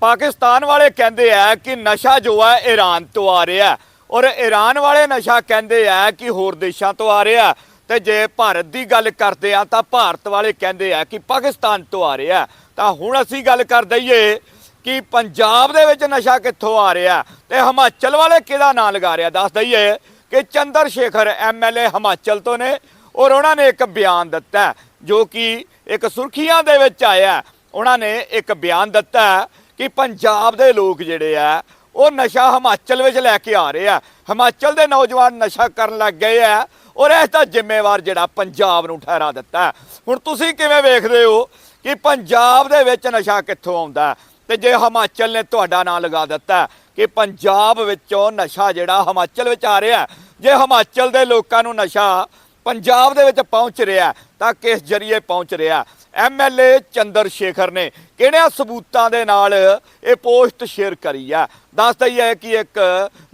ਪਾਕਿਸਤਾਨ ਵਾਲੇ ਕਹਿੰਦੇ ਆ ਕਿ ਨਸ਼ਾ ਜੋ ਹੈ ਈਰਾਨ ਤੋਂ ਆ ਰਿਹਾ ਔਰ ਈਰਾਨ ਵਾਲੇ ਨਸ਼ਾ ਕਹਿੰਦੇ ਆ ਕਿ ਹੋਰ ਦੇਸ਼ਾਂ ਤੋਂ ਆ ਰਿਹਾ ਹੈ। ਤੇ ਜੇ ਭਾਰਤ ਦੀ ਗੱਲ ਕਰਦੇ ਆ, ਤਾਂ ਭਾਰਤ ਵਾਲੇ ਕਹਿੰਦੇ ਆ ਕਿ ਪਾਕਿਸਤਾਨ ਤੋਂ ਆ ਰਿਹਾ ਹੈ। ਤਾਂ ਹੁਣ ਅਸੀਂ ਗੱਲ ਕਰ ਦਈਏ ਕਿ ਪੰਜਾਬ ਦੇ ਵਿੱਚ ਨਸ਼ਾ ਕਿੱਥੋਂ ਆ ਰਿਹਾ ਹੈ ਤੇ ਹਿਮਾਚਲ ਵਾਲੇ ਕਿਹਦਾ ਨਾਂ ਲਗਾ ਰਿਹਾ ਦੱਸ ਦਈਏ ਕਿ ਚੰਦਰ ਸ਼ੇਖਰ ਐਮਐਲਏ ਹਿਮਾਚਲ ਤੋਂ ਨੇ ਔਰ ਉਹਨਾਂ ਨੇ ਇੱਕ ਬਿਆਨ ਦਿੱਤਾ ਜੋ ਕਿ ਇੱਕ ਸੁਰਖੀਆਂ ਦੇ ਵਿੱਚ ਆਇਆ ਉਹਨਾਂ ਨੇ ਇੱਕ ਬਿਆਨ ਦਿੱਤਾ ਕਿ ਪੰਜਾਬ ਦੇ ਲੋਕ ਜਿਹੜੇ ਆ, ਉਹ ਨਸ਼ਾ ਹਿਮਾਚਲ ਵਿੱਚ ਲੈ ਕੇ ਆ ਰਹੇ ਆ। ਹਿਮਾਚਲ ਦੇ ਨੌਜਵਾਨ ਨਸ਼ਾ ਕਰਨ ਲੱਗ ਗਏ ਆ ਔਰ ਇਸ ਦਾ ਜ਼ਿੰਮੇਵਾਰ ਜਿਹੜਾ ਪੰਜਾਬ ਨੂੰ ਠਹਿਰਾ ਦਿੱਤਾ ਹੁਣ ਤੁਸੀਂ ਕਿਵੇਂ ਵੇਖਦੇ ਹੋ ਕਿ ਪੰਜਾਬ ਦੇ ਵਿੱਚ ਨਸ਼ਾ ਕਿੱਥੋਂ ਆਉਂਦਾ ਹੈ? ਤੇ ਜੇ ਹਿਮਾਚਲ ਨੇ ਤੁਹਾਡਾ ਨਾਂ ਲਗਾ ਦਿੱਤਾ ਕਿ ਪੰਜਾਬ ਵਿੱਚੋਂ ਨਸ਼ਾ ਜਿਹੜਾ ਹਿਮਾਚਲ ਵਿੱਚ ਆ ਰਿਹਾ ਜੇ ਹਿਮਾਚਲ ਦੇ ਲੋਕਾਂ ਨੂੰ ਨਸ਼ਾ ਪੰਜਾਬ ਦੇ ਵਿੱਚ ਪਹੁੰਚ ਰਿਹਾ ਤਾਂ ਕਿਸ ਜਰੀਏ ਪਹੁੰਚ ਰਿਹਾ ਐਮਐਲਏ ਚੰਦਰ ਸ਼ੇਖਰ ਨੇ ਕਿਹੜਿਆਂ ਸਬੂਤਾਂ ਦੇ ਨਾਲ ਇਹ ਪੋਸਟ ਸ਼ੇਅਰ ਕਰੀ ਆ? ਦੱਸ ਦਈਏ ਕਿ ਇੱਕ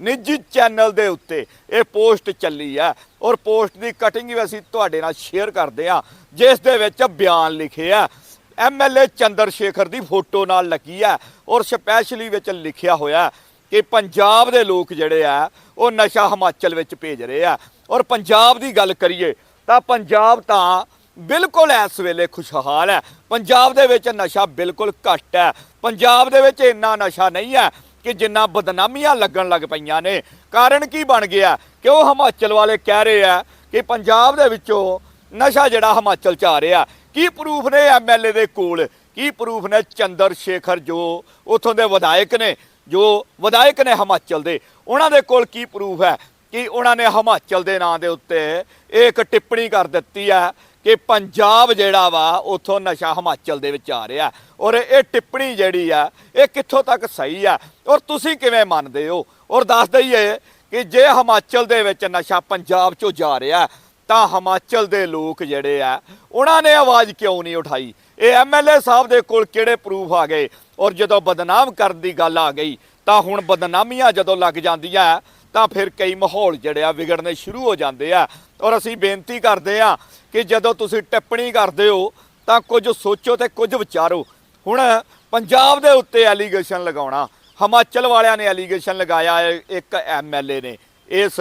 ਨਿੱਜੀ ਚੈਨਲ ਦੇ ਉੱਤੇ ਇਹ ਪੋਸਟ ਚੱਲੀ ਆ ਔਰ ਪੋਸਟ ਦੀ ਕਟਿੰਗ ਵੀ ਅਸੀਂ ਤੁਹਾਡੇ ਨਾਲ ਸ਼ੇਅਰ ਕਰਦੇ ਆ, ਜਿਸ ਦੇ ਵਿੱਚ ਬਿਆਨ ਲਿਖੇ ਆ। ਐਮਐਲਏ ਚੰਦਰ ਸ਼ੇਖਰ ਦੀ ਫੋਟੋ ਨਾਲ ਲੱਗੀ ਆ ਔਰ ਸਪੈਸ਼ਲੀ ਵਿੱਚ ਲਿਖਿਆ ਹੋਇਆ ਕਿ ਪੰਜਾਬ ਦੇ ਲੋਕ ਜਿਹੜੇ ਆ, ਉਹ ਨਸ਼ਾ ਹਿਮਾਚਲ ਵਿੱਚ ਭੇਜ ਰਹੇ ਆ। ਔਰ ਪੰਜਾਬ ਦੀ ਗੱਲ ਕਰੀਏ ਤਾਂ ਪੰਜਾਬ ਤਾਂ ਬਿਲਕੁਲ ਇਸ ਵੇਲੇ ਖੁਸ਼ਹਾਲ ਹੈ। ਪੰਜਾਬ ਦੇ ਵਿੱਚ ਨਸ਼ਾ ਬਿਲਕੁਲ ਘੱਟ ਹੈ। ਪੰਜਾਬ ਦੇ ਵਿੱਚ ਇੰਨਾ ਨਸ਼ਾ ਨਹੀਂ ਹੈ ਕਿ ਜਿੰਨਾ ਬਦਨਾਮੀਆਂ ਲੱਗਣ ਲੱਗ ਪਈਆਂ ਨੇ। ਕਾਰਨ ਕੀ ਬਣ ਗਿਆ? ਕਿ ਉਹ ਹਿਮਾਚਲ ਵਾਲੇ ਕਹਿ ਰਹੇ ਆ ਕਿ ਪੰਜਾਬ ਦੇ ਵਿੱਚੋਂ ਨਸ਼ਾ ਜਿਹੜਾ ਹਿਮਾਚਲ ਚ ਆ ਰਿਹਾ। ਕੀ ਪ੍ਰੂਫ ਨੇ ਐਮਐਲਏ ਦੇ ਕੋਲ? ਕੀ ਪ੍ਰੂਫ ਨੇ ਚੰਦਰ ਸ਼ੇਖਰ ਜੋ ਉਥੋਂ ਦੇ ਵਿਧਾਇਕ ਨੇ, ਜੋ ਵਿਧਾਇਕ ਨੇ ਹਿਮਾਚਲ ਦੇ? ਉਹਨਾਂ ਦੇ ਕੋਲ ਕੀ ਪ੍ਰੂਫ ਹੈ ਕਿ ਉਹਨਾਂ ਨੇ ਹਿਮਾਚਲ ਦੇ ਨਾਂ ਦੇ ਉੱਤੇ ਇਹ ਇੱਕ ਟਿੱਪਣੀ ਕਰ ਦਿੱਤੀ ਹੈ ਕਿ ਪੰਜਾਬ ਜਿਹੜਾ ਵਾ, ਉਥੋਂ ਨਸ਼ਾ ਹਿਮਾਚਲ ਦੇ ਵਿੱਚ ਆ ਰਿਹਾ। ਔਰ ਇਹ ਟਿੱਪਣੀ ਜਿਹੜੀ ਆ, ਇਹ ਕਿੱਥੋਂ ਤੱਕ ਸਹੀ ਆ? ਔਰ ਤੁਸੀਂ ਕਿਵੇਂ ਮੰਨਦੇ ਹੋ? ਔਰ ਦੱਸ ਦਈਏ ਕਿ ਜੇ ਹਿਮਾਚਲ ਦੇ ਵਿੱਚ ਨਸ਼ਾ ਪੰਜਾਬ ਚੋਂ ਜਾ ਰਿਹਾ, ਤਾਂ ਹਿਮਾਚਲ ਦੇ ਲੋਕ ਜਿਹੜੇ ਆ, ਉਹਨਾਂ ਨੇ ਆਵਾਜ਼ ਕਿਉਂ ਨਹੀਂ ਉਠਾਈ? ਇਹ ਐਮਐਲਏ ਸਾਹਿਬ ਦੇ ਕੋਲ ਕਿਹੜੇ ਪ੍ਰੂਫ ਆ ਗਏ? ਔਰ ਜਦੋਂ ਬਦਨਾਮ ਕਰਨ ਦੀ ਗੱਲ ਆ ਗਈ, ਤਾਂ ਹੁਣ ਬਦਨਾਮੀਆਂ ਜਦੋਂ ਲੱਗ ਜਾਂਦੀਆਂ ਤਾਂ ਫਿਰ ਕਈ ਮਾਹੌਲ ਜਿਹੜੇ ਆ ਵਿਗੜਨੇ ਸ਼ੁਰੂ ਹੋ ਜਾਂਦੇ ਆ। ਔਰ ਅਸੀਂ ਬੇਨਤੀ ਕਰਦੇ ਆ ਕਿ ਜਦੋਂ ਤੁਸੀਂ ਟਿੱਪਣੀ ਕਰਦੇ ਹੋ, ਤਾਂ ਕੁਝ ਸੋਚੋ ਤੇ ਕੁਝ ਵਿਚਾਰੋ। ਹੁਣ ਪੰਜਾਬ ਦੇ ਉੱਤੇ ਐਲੀਗੇਸ਼ਨ ਲਗਾਉਣਾ। ਹਿਮਾਚਲ ਵਾਲਿਆਂ ਨੇ ਐਲੀਗੇਸ਼ਨ ਲਗਾਇਆ ਹੈ, ਇੱਕ ਐਮਐਲਏ ਨੇ। ਇਸ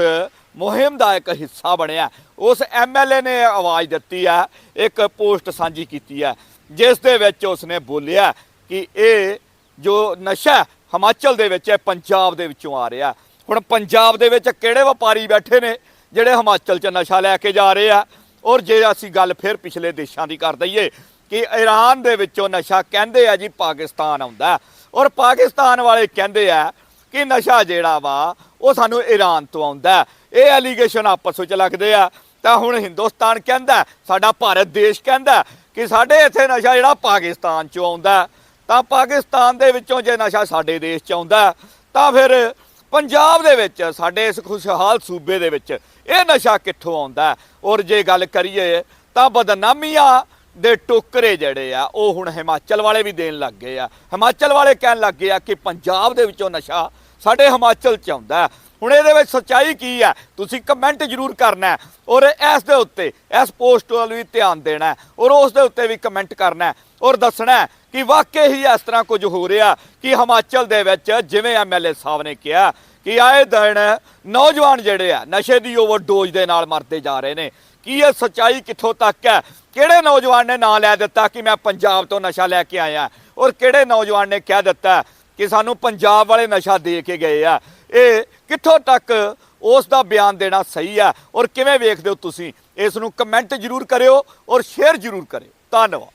ਮੁਹਿੰਮ ਦਾ ਇੱਕ ਹਿੱਸਾ ਬਣਿਆ। ਉਸ ਐਮਐਲਏ ਨੇ ਆਵਾਜ਼ ਦਿੱਤੀ ਹੈ ਇੱਕ ਪੋਸਟ ਸਾਂਝੀ ਕੀਤੀ ਹੈ ਜਿਸ ਦੇ ਵਿੱਚ ਉਸਨੇ ਬੋਲਿਆ ਕਿ ਇਹ ਜੋ ਨਸ਼ਾ ਹਿਮਾਚਲ ਦੇ ਵਿੱਚ ਹੈ, ਪੰਜਾਬ ਦੇ ਵਿੱਚੋਂ ਆ ਰਿਹਾ। ਹੁਣ ਪੰਜਾਬ ਦੇ ਵਿੱਚ ਕਿਹੜੇ ਵਪਾਰੀ ਬੈਠੇ ਨੇ ਜਿਹੜੇ ਹਿਮਾਚਲ 'ਚ ਨਸ਼ਾ ਲੈ ਕੇ ਜਾ ਰਹੇ ਆ? ਔਰ ਜੇ ਅਸੀਂ ਗੱਲ ਫਿਰ ਪਿਛਲੇ ਦੇਸ਼ਾਂ ਦੀ ਕਰ ਦਈਏ ਕਿ ਈਰਾਨ ਦੇ ਵਿੱਚੋਂ ਨਸ਼ਾ ਕਹਿੰਦੇ ਆ ਜੀ ਪਾਕਿਸਤਾਨ ਆਉਂਦਾ। ਔਰ ਪਾਕਿਸਤਾਨ ਵਾਲੇ ਕਹਿੰਦੇ ਆ ਕਿ ਨਸ਼ਾ ਜਿਹੜਾ ਵਾ, ਉਹ ਸਾਨੂੰ ਈਰਾਨ ਤੋਂ ਆਉਂਦਾ। ਇਹ ਐਲੀਗੇਸ਼ਨ ਆਪਸ ਵਿੱਚ ਲੱਗਦੇ ਆ। ਤਾਂ ਹੁਣ ਹਿੰਦੁਸਤਾਨ ਕਹਿੰਦਾ, ਸਾਡਾ ਭਾਰਤ ਦੇਸ਼ ਕਹਿੰਦਾ ਕਿ ਸਾਡੇ ਇੱਥੇ ਨਸ਼ਾ ਜਿਹੜਾ ਪਾਕਿਸਤਾਨ ਚੋਂ ਆਉਂਦਾ। ਤਾਂ ਪਾਕਿਸਤਾਨ ਦੇ ਵਿੱਚੋਂ ਜੇ ਨਸ਼ਾ ਸਾਡੇ ਦੇਸ਼ ਚ ਆਉਂਦਾ, ਤਾਂ ਫਿਰ ਪੰਜਾਬ ਦੇ ਵਿੱਚ, ਸਾਡੇ ਇਸ ਖੁਸ਼ਹਾਲ ਸੂਬੇ ਦੇ ਵਿੱਚ ਇਹ ਨਸ਼ਾ ਕਿੱਥੋਂ ਆਉਂਦਾ? ਔਰ ਜੇ ਗੱਲ ਕਰੀਏ, ਤਾਂ ਬਦਨਾਮੀਆਂ ਦੇ ਟੋਕਰੇ ਜਿਹੜੇ ਆ, ਉਹ ਹੁਣ ਹਿਮਾਚਲ ਵਾਲੇ ਵੀ ਦੇਣ ਲੱਗ ਗਏ ਆ। ਹਿਮਾਚਲ ਵਾਲੇ ਕਹਿਣ ਲੱਗ ਗਏ ਆ ਕਿ ਪੰਜਾਬ ਦੇ ਵਿੱਚੋਂ ਨਸ਼ਾ ਸਾਡੇ ਹਿਮਾਚਲ ਚ ਆਉਂਦਾ ਹੁਣ ਇਹਦੇ ਵਿੱਚ ਸੱਚਾਈ ਕੀ ਹੈ? ਤੁਸੀਂ ਕਮੈਂਟ ਜ਼ਰੂਰ ਕਰਨਾ ਔਰ ਇਸ ਦੇ ਉੱਤੇ, ਇਸ ਪੋਸਟ ਵੱਲ ਵੀ ਧਿਆਨ ਦੇਣਾ ਔਰ ਉਸ ਦੇ ਉੱਤੇ ਵੀ ਕਮੈਂਟ ਕਰਨਾ ਔਰ ਦੱਸਣਾ ਕਿ ਵਾਕਈ ਹੀ ਇਸ ਤਰ੍ਹਾਂ ਕੁਝ ਹੋ ਰਿਹਾ ਕਿ ਹਿਮਾਚਲ ਦੇ ਵਿੱਚ ਜਿਵੇਂ ਐਮਐਲਏ ਸਾਹਿਬ ਨੇ ਕਿਹਾ ਕਿ ਆਏ ਦਿਨ ਨੌਜਵਾਨ ਜਿਹੜੇ ਆ, ਨਸ਼ੇ ਦੀ ਓਵਰਡੋਜ਼ ਦੇ ਨਾਲ ਮਰਦੇ ਜਾ ਰਹੇ ਨੇ। ਕੀ ਇਹ ਸੱਚਾਈ ਕਿੱਥੋਂ ਤੱਕ ਹੈ? ਕਿਹੜੇ ਨੌਜਵਾਨ ਨੇ ਨਾਂ ਲੈ ਦਿੱਤਾ ਕਿ ਮੈਂ ਪੰਜਾਬ ਤੋਂ ਨਸ਼ਾ ਲੈ ਕੇ ਆਇਆ? ਔਰ ਕਿਹੜੇ ਨੌਜਵਾਨ ਨੇ ਕਹਿ ਦਿੱਤਾ ਕਿ ਸਾਨੂੰ ਪੰਜਾਬ ਵਾਲੇ ਨਸ਼ਾ ਦੇ ਕੇ ਗਏ ਆ? ਇਹ ਕਿੱਥੋਂ ਤੱਕ ਉਸ ਦਾ ਬਿਆਨ ਦੇਣਾ ਸਹੀ ਆ? ਔਰ ਕਿਵੇਂ ਵੇਖਦੇ ਹੋ ਤੁਸੀਂ? ਇਸ ਨੂੰ ਕਮੈਂਟ ਜ਼ਰੂਰ ਕਰਿਓ ਔਰ ਸ਼ੇਅਰ ਜ਼ਰੂਰ ਕਰਿਓ। ਧੰਨਵਾਦ।